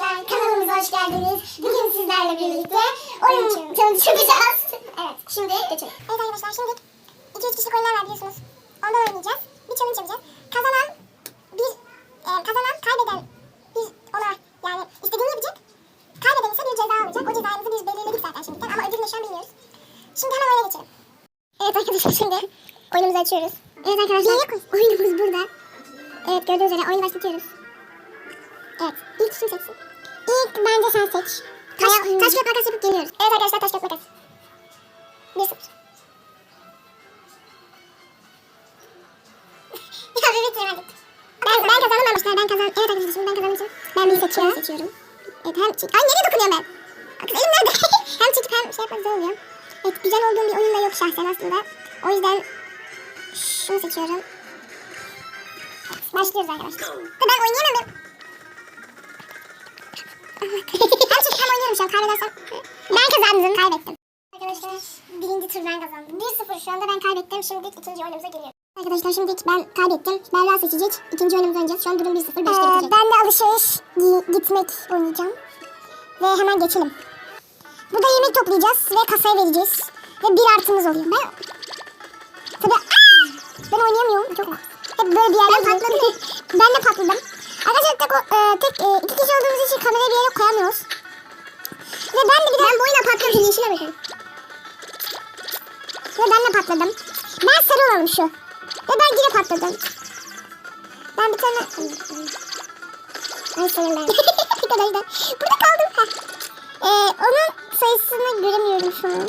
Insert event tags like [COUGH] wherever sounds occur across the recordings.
arkadaşlar, kanalımıza hoş geldiniz. Bugün sizlerle birlikte oyun çalışacağız. evet, şimdi geçelim. Evet arkadaşlar şimdi 2-3 kişilik oyunlar var biliyorsunuz. Ondan oynayacağız. Bir challenge yapacağız. Kazanan bir e, kazanan kaybeden bir ona yani istediğini yapacak. Kaybeden ise bir ceza alacak. O cezamızı biz belirledik zaten şimdiden ama ödülünü şu an bilmiyoruz. Şimdi hemen oyuna geçelim. Evet arkadaşlar şimdi oyunumuzu açıyoruz. Evet arkadaşlar oyunumuz burada. Evet gördüğünüz üzere oyunu başlatıyoruz. Evet ilk kim seçsin? İlk bence sen seç. Taş, taş kağıt makas yapıp geliyoruz. Evet arkadaşlar taş kağıt makas. 1-0. [LAUGHS] Ya bir bitiremedik. Ben, ben kazanamamışlar. Ben kazan. Evet arkadaşlar şimdi ben kazandım için ben bir seçiyorum. seçiyorum. Evet hem çek. Ay nereye dokunuyorum ben? Kız elim nerede? [LAUGHS] hem çekip hem şey yapmak zor oluyor. Evet güzel olduğum bir oyun da yok şahsen aslında. O yüzden şunu seçiyorum. Evet, başlıyoruz arkadaşlar. Da ben oynayamam. Hem çekip hem oynuyorum şu an. Kaybedersem ben kazandım. Kaybettim. Arkadaşlar birinci tur ben kazandım. 1-0 şu anda ben kaybettim. Şimdi ikinci oyunumuza geliyorum. Arkadaşlar şimdi ben kaybettim. Berra seçecek. İkinci oyunumuzu oynayacağız. Şu an durum 1-0. 5'te Ee, bitecek. ben de alışveriş gi- gitmek oynayacağım. Ve hemen geçelim. Burada yemek toplayacağız ve kasaya vereceğiz. Ve bir artımız oluyor. Ben... Tabii Aa! ben oynayamıyorum. Çok hep böyle bir yerden Ben patladım. ben de patladım. Arkadaşlar tek, e, tek e, iki kişi olduğumuz için kamerayı bir yere koyamıyoruz. Ve ben de bir de... Ben bu oyuna patladım. Yeşile bakın. Ve ben de patladım. Ben sarı olalım şu. Ve ben yine patladım. Ben bir tane... Ay senin ben. [LAUGHS] Arkadaşlar burada kaldım. Heh. Ee, onun sayısını göremiyorum şu an.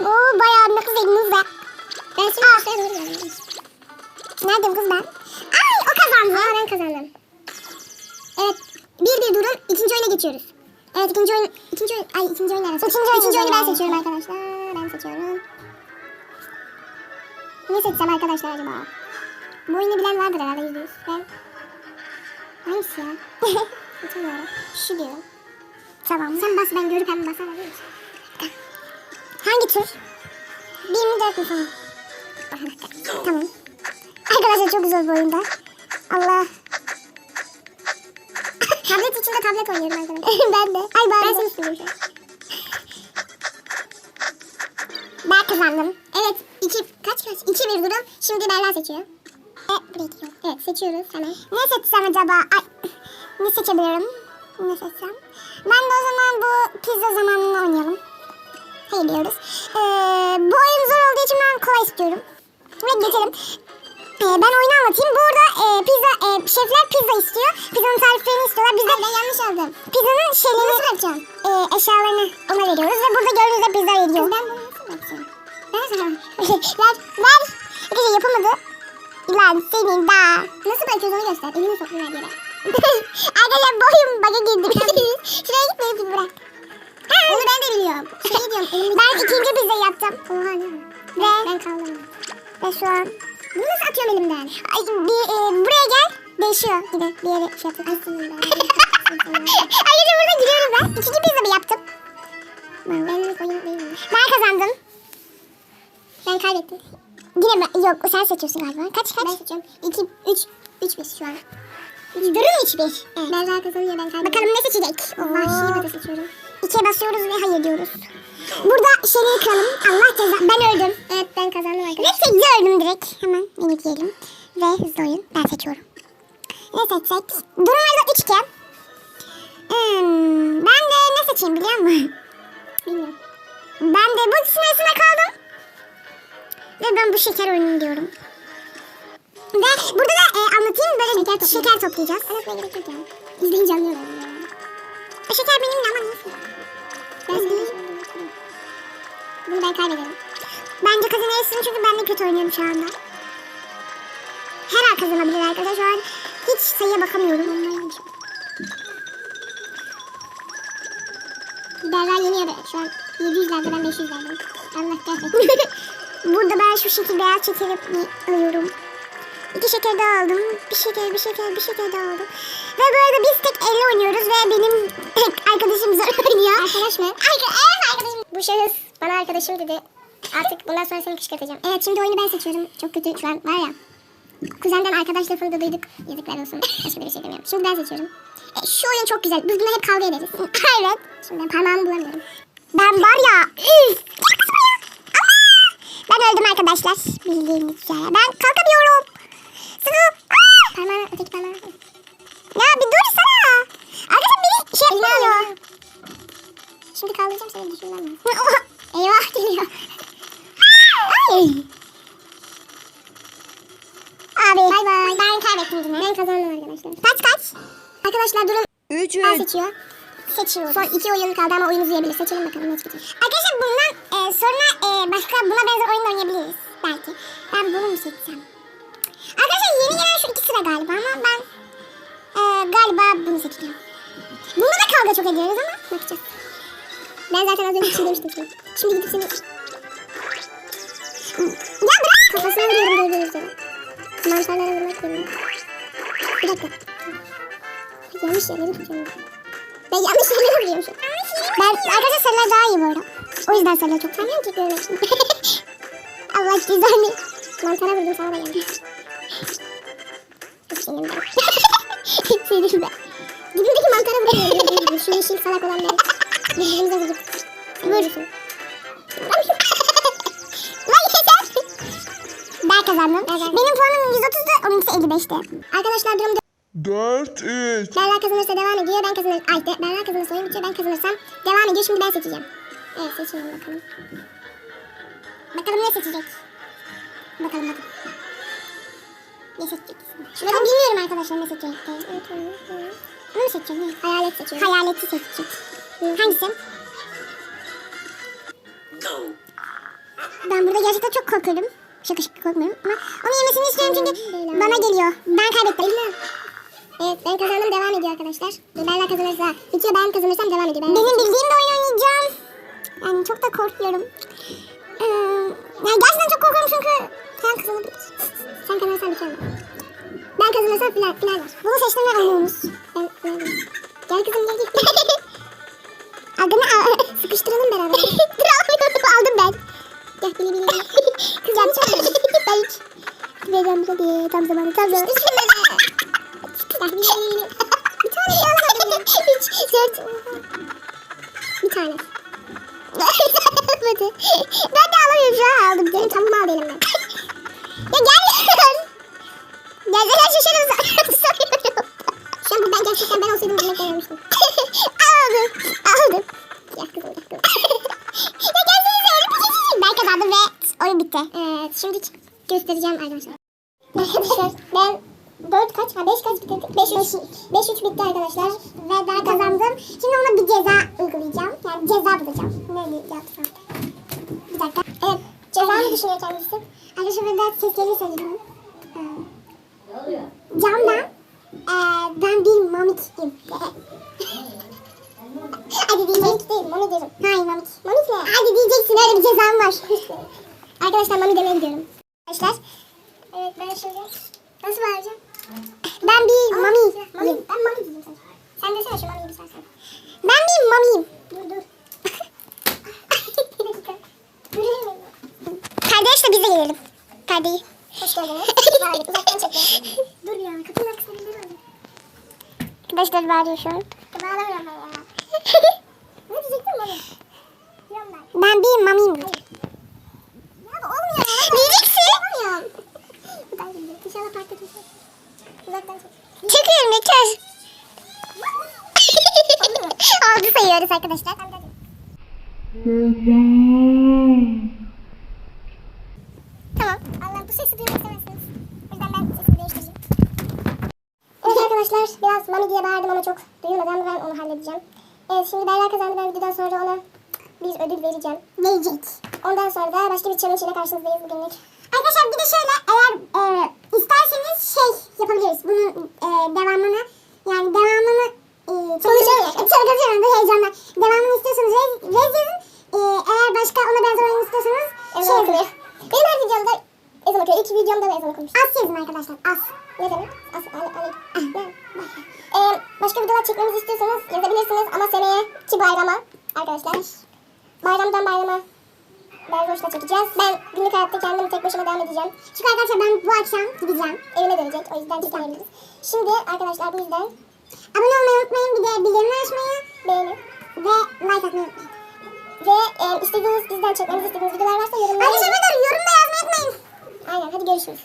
Oo bayağı bir kız elimizde. Ben şimdi. Nerede kız ben? Ay o kazandı. Aa ben kazandım. Evet. Bir bir durum. İkinci oyuna geçiyoruz. Evet ikinci oyun. ikinci oyun. Ay ikinci oyun neresi? Oyun Üçüncü oyunu ben seçiyorum arkadaşlar. Ben seçiyorum. Ne seçsem arkadaşlar acaba? Bu oyunu bilen vardır herhalde yüzde yüz. Ben... Hangisi ya? [LAUGHS] Seçemiyorum. Şu diyorum. Tamam. Sen bas ben görüp hem basar alır Hangi tur? 24 mi falan? Tamam. Arkadaşlar çok zor bu oyunda. Allah. İçinde tablet oynuyorum arkadaşlar. [LAUGHS] ben de. Ay ben, Ben de. seni. [LAUGHS] Ben kazandım. Evet. iki kaç kaç? İki bir durum. Şimdi Berla seçiyor. E, buraya gidiyorum. Evet seçiyoruz hemen. Ne seçsem acaba? Ay, [LAUGHS] ne seçebilirim? Ne seçsem? Ben de o zaman bu pizza zamanını oynayalım. Hayır diyoruz. Ee, bu oyun zor olduğu için ben kolay istiyorum. Ve geçelim. Ee, ben oyunu anlatayım. Burada e, pizza, e, şefler pizza istiyor. Pizzanın tariflerini istiyorlar. Biz de Ben yanlış aldım. pizzanın şeylerini, Nasıl yapacağım? e, eşyalarını ona veriyoruz. Ve burada gördüğünüz gibi pizza veriyor. Ben bunu nasıl yapacağım? [LAUGHS] ver, ver. Arkadaşlar yapamadı. Lan senin daha. Nasıl bırakıyoruz onu göster. Elini sokma her yere. [LAUGHS] Arkadaşlar boyum baga girdi. [LAUGHS] Şuraya gitme bir bırak. Onu ben de biliyorum. Şey diyorum. Elimi Ben ikinci pizza yaptım. Oha ne? Ve- Ben kaldım. Ve şu an Bunu nasıl atıyorum elimden? ay, bir, e, buraya gel. Değişiyor yine bir yere şey yapıyor. Ay senin ben. Ayrıca burada giriyorum ben. İkinci pizza mı yaptım? Değilmiş. Ben kazandım. Ben kaybettim. Yine ben, yok sen seçiyorsun galiba. Kaç kaç? Ben seçiyorum. 2, 3, 3 5 şu an. Durum hiç bir. Evet. Berra kazanıyor ben kaybettim. Bakalım ne seçecek? Oo. şiva da seçiyorum. İkiye basıyoruz ve hayır diyoruz. Burada şeyleri kıralım. Allah ceza. Ben öldüm. Evet ben kazandım Ve arkadaşlar. sekize öldüm direkt. Hemen yenitleyelim. Ve hızlı oyun. Ben seçiyorum. Ne seçsek? Durumlarda 3 2. Hmm, ben de ne seçeyim biliyor musun? Bilmiyorum. Ben de bu ikisinin kaldım. Ve ben bu şeker oyunu diyorum. Ve burada da e, anlatayım böyle şeker, şeker toplayacağız. Anlatmaya gerek yok ya. İzleyince anlıyorum. O şeker benim de ama nasıl? Değil. Bunu ben kaybederim. Bence kazanırsın çünkü ben de kötü oynuyorum şu anda. Her an kazanabilir arkadaşlar. Şu an hiç sayıya bakamıyorum. Berra yeniyor. Şu an 700'lerde ben 500'lerdeyim. Allah kahretsin. [LAUGHS] Burada ben şu şekil beyaz şekeri alıyorum. İki şeker daha aldım. Bir şeker, bir şeker, bir şeker daha aldım. Ve bu arada biz tek elle oynuyoruz ve benim mı? Arka, evet arkadaşım. Bu şahıs bana arkadaşım dedi. Artık bundan sonra seni kışkırtacağım. Evet şimdi oyunu ben seçiyorum. Çok kötü şu an var ya. Kuzenden arkadaş lafını da duyduk. Yazıklar olsun. Başka bir şey demiyorum. Şimdi ben seçiyorum. E, şu oyun çok güzel. Biz buna hep kavga ederiz. [LAUGHS] evet. Şimdi ben parmağımı bulamıyorum. Ben var ya. Ben öldüm arkadaşlar. Bildiğiniz üzere. Ben kalkamıyorum. Sıvı. Parmağını öteki parmağını. Ya bir dursana. Arkadaşlar beni şey yapmıyor. Şimdi kaldıracağım seni düşünmem lazım. [LAUGHS] Eyvah geliyor. Ay. Abi. Bay bay. Ben kaybettim yine. Ben kazandım arkadaşlar. Kaç kaç? Arkadaşlar durum 3 ben seçiyor. Seçiyoruz. Son iki oyun kaldı ama oyun uzayabilir. Seçelim bakalım ne çıkacak. Arkadaşlar bundan e, sonra e, başka buna benzer oyun oynayabiliriz. Belki. Ben bunu mu seçsem? Arkadaşlar yeni gelen şu iki sıra galiba ama ben e, galiba bunu seçeceğim. Bunda da kavga çok ediyoruz ama bakacağız. Ben zaten az önce bir şey demiştim sana. Şimdi gidip seni... Ya bırak! Kafasına vuruyorum gördüğünüz üzere. Mantarlara vurmak yerine. Bir dakika. Yanlış yerleri tutuyorum. Ben yanlış yerleri vuruyorum şu an. Ben arkadaşlar sarılar daha iyi bu arada. O yüzden sarıları çok sevmiyorum ki görmek için. [LAUGHS] Allah mi? Mantara vurdum sana da geldi. Çok şeyim ben. Sevdim ben. Dibimdeki mantara vuruyorum. Şu yeşil salak olanları. Birbirimize vurup. Vurursun. Ben kazandım. Benim puanım 130'du, onunkisi 55'ti. Arkadaşlar durum 4 3 Berra kazanırsa devam ediyor. Ben kazanırsam... Ay de, Berra kazanırsa oyun bitiyor. Ben kazanırsam devam ediyor. Şimdi ben seçeceğim. Evet seçelim bakalım. Bakalım ne seçecek? Bakalım bakalım. Ne seçecek? Şunu ben bilmiyorum arkadaşlar ne seçecek. Bunu mu seçeceğim? Ne? Hayalet seçiyorum. Hayaleti seçecek. Hangisi? Ben burada gerçekten çok korkuyorum. Şaka şaka korkmuyorum ama onu yemesini istiyorum çünkü bana geliyor. Ben kaybettim. Evet ben kazandım devam ediyor arkadaşlar. Berla kazanırsa bitiyor ben kazanırsam devam ediyor. Ben Benim bildiğim de oyun oynayacağım. Yani çok da korkuyorum. Ee, yani gerçekten çok korkuyorum çünkü sen kazanabilirsin. Sen kazanırsan bitiyor. Ben kazanırsam final, final var. Bunu seçtim ve oynuyoruz. Ben, ben, gel kızım gel gel. [LAUGHS] Adını al, [LAUGHS] sıkıştıralım beraber. [LAUGHS] Dur almıyorum aldım ben. Gel bili bili. Kız gel çok Ben hiç. Vereceğim bize diye tam zamanı tam zamanı. Gel bili bili. Bir tane yazmadım. Hiç dört. Bir tane. Olmadı. Göstereceğim arkadaşlar. Arkadaşlar ben 4 kaç? Ha 5 kaç bitirdik? 5 3. 5 3 bitti arkadaşlar. Ve ben kazandım. Şimdi ona bir ceza uygulayacağım. Yani ceza bulacağım. Ne yapsam? Bir dakika. Evet. Ceza mı düşünüyor kendisi? Arkadaşlar ben daha ses gelirse söyledim. Ee, Camdan ee, ben bir mamikiyim. [LAUGHS] Hadi diyeceksin. değil, mami diyorum. Hayır mamik. Mamik ne? Hadi diyeceksin öyle bir cezam var. [LAUGHS] Arkadaşlar mami demeye gidiyorum. Arkadaşlar. Ben şöyle. Nasıl bağıracağım? Ben bir mami. mami. Ben mami diyeyim sana. Sen desene şu mamiyi bir sen. Ben bir mamiyim. Dur dur. [LAUGHS] bir? Kardeşle biz de gelelim. Kardeşi. Hoş geldiniz. Hadi uzaktan çekelim. Dur ya kapının arkasında birileri var. Arkadaşlar bağırıyor şu an. Bağlamıyorum ben ya. [LAUGHS] ne diyecektim bana? Ben. Bir mamiyim. Ya da olmuyor. Diyeceksin. Olmuyor. Ben şimdi inşallah parkta tutacağım. Uzaktan çek. Çekiyorum yeter. Oldu sayıyoruz arkadaşlar. Tamam. Allah bu sesi duymak istemezsiniz. O yüzden ben sesimi değiştireceğim. Evet arkadaşlar biraz mami diye bağırdım ama çok duyulmadı ama ben onu halledeceğim. Evet şimdi Berra kazandı. Ben videodan sonra ona bir ödül vereceğim. Verecek. Ondan sonra da başka bir challenge ile karşınızdayız bugünlük. Arkadaşlar bir de şöyle eğer e, isterseniz şey yapabiliriz. Bunun e, devamını yani devamını e. Çalışıyorum da heyecanla. Devamını istiyorsanız rez, rez yazın. E, eğer başka ona benzer oyun istiyorsanız şey yazın. Benim her videomda ezan okuyor. İlk videomda da ezan okumuş. As yazın arkadaşlar. As. Ne demek? As. Ali. Ali. Ee, başka videolar çekmemizi istiyorsanız yazabilirsiniz ama seneye ki bayrama arkadaşlar. Berroş'la çekeceğiz. Ben günlük hayatta kendim tek başıma devam edeceğim. Çünkü arkadaşlar ben bu akşam gideceğim. Evime dönecek. O yüzden çekemeyebiliriz. Şimdi arkadaşlar bu yüzden Abone olmayı unutmayın. Bir de bildirimleri açmayı. Beğenin. Ve like atmayı unutmayın. Ve e, istediğiniz bizden çekmemizi istediğiniz videolar varsa yorumlara Arkadaşlar yorum da yazmayı unutmayın. Aynen hadi görüşürüz.